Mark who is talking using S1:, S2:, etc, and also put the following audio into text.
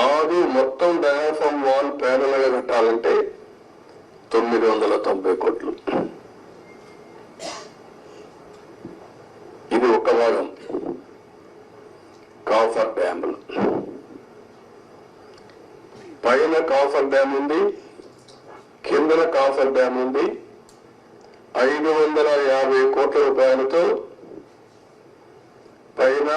S1: కాదు మొత్తం diaphragm wall panel కట్టాలంటే తొమ్మిది వందల తొంభై కోట్లు. ఇది ఒక భాగం. కాఫర్ డ్యాములు పైన కాఫర్ డ్యామ్ ఉంది. కిందన కాఫర్ డ్యామ్ ఉంది. ఐదు వందల యాభై కోట్ల రూపాయలతో పైన